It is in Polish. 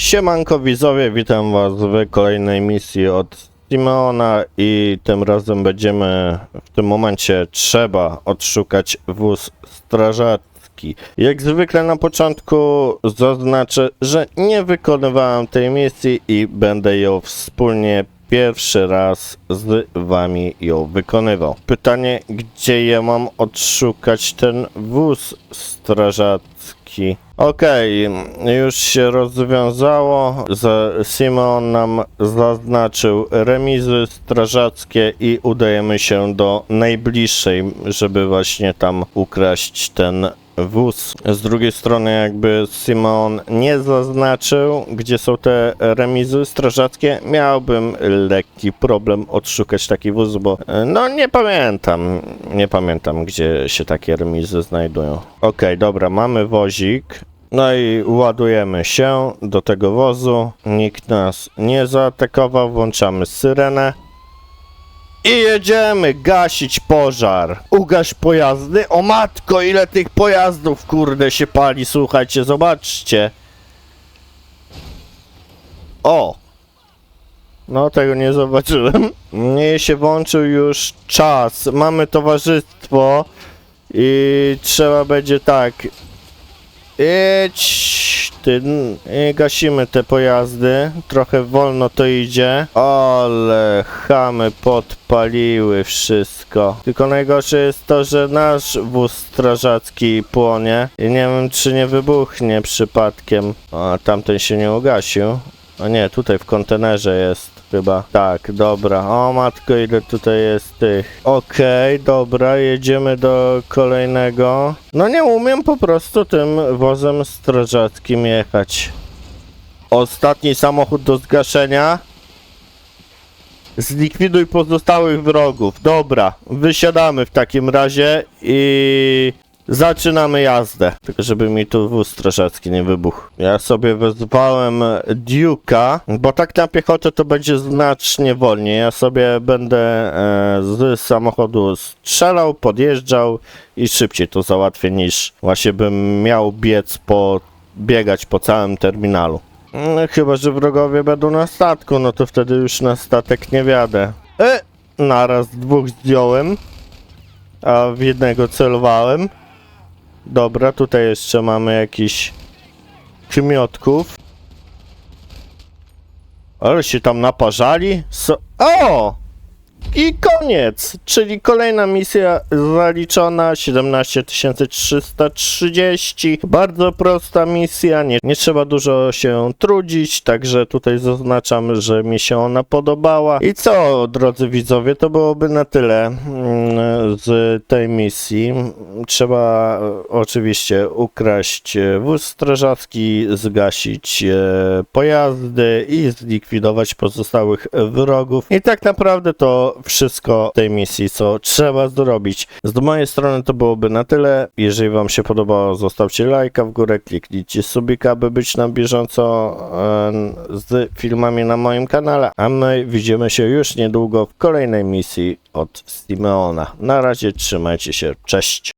Siemanko widzowie, witam was w kolejnej misji od Simeona i tym razem będziemy w tym momencie trzeba odszukać wóz strażacki. Jak zwykle na początku zaznaczę, że nie wykonywałem tej misji i będę ją wspólnie pierwszy raz z wami ją wykonywał. Pytanie, gdzie ja mam odszukać ten wóz strażacki? Okej, już się rozwiązało. Simon nam zaznaczył remizy strażackie i udajemy się do najbliższej, żeby właśnie tam ukraść ten wóz. Z drugiej strony jakby Simon nie zaznaczył, gdzie są te remizy strażackie, miałbym lekki problem odszukać taki wóz, bo e, no nie pamiętam, nie pamiętam, gdzie się takie remizy znajdują. Okej, dobra, mamy wozik. No i ładujemy się do tego wozu. Nikt nas nie zaatakował. Włączamy syrenę. I jedziemy gasić pożar. Ugaś pojazdy. O matko, ile tych pojazdów kurde się pali. Słuchajcie, zobaczcie. O! No, tego nie zobaczyłem. Mnie się włączył już czas. Mamy towarzystwo. I trzeba będzie tak. Idź, ty, i gasimy te pojazdy. Trochę wolno to idzie. Ale chamy podpaliły wszystko. Tylko najgorsze jest to, że nasz wóz strażacki płonie. I nie wiem, czy nie wybuchnie przypadkiem. A tamten się nie ugasił. A nie, tutaj w kontenerze jest chyba. Tak, dobra. O matko, ile tutaj jest tych. Okej, dobra, jedziemy do kolejnego. No nie umiem po prostu tym wozem strażackim jechać. Ostatni samochód do zgaszenia. Zlikwiduj pozostałych wrogów. Dobra, wysiadamy w takim razie i zaczynamy jazdę. Tylko żeby mi tu wóz strażacki nie wybuchł. Ja sobie wezwałem Duke'a, bo tak na piechotę to będzie znacznie wolniej. Ja sobie będę e, z samochodu strzelał, podjeżdżał i szybciej to załatwię niż właśnie bym miał biec po biegać po całym terminalu. No, chyba, że wrogowie będą na statku, no to wtedy już na statek nie wiadę. E, naraz dwóch zdjąłem, a w jednego celowałem. Dobra, tutaj jeszcze mamy jakiś kmiotków. Ale się tam naparzali. So o! I koniec! Czyli kolejna misja zaliczona 17330. Bardzo prosta misja, nie, nie trzeba dużo się trudzić, także tutaj zaznaczam, że mi się ona podobała. I co, drodzy widzowie, to byłoby na tyle mm, z tej misji. Trzeba e, oczywiście ukraść e, wóz strażacki, zgasić e, pojazdy i zlikwidować pozostałych wrogów. I tak naprawdę to wszystko w tej misji, co trzeba zrobić. Z mojej strony to byłoby na tyle. Jeżeli Wam się podobało, zostawcie lajka w górę, kliknijcie subika, by być na bieżąco e, z filmami na moim kanale. A my widzimy się już niedługo w kolejnej misji od Simeona. Na razie trzymajcie się, cześć!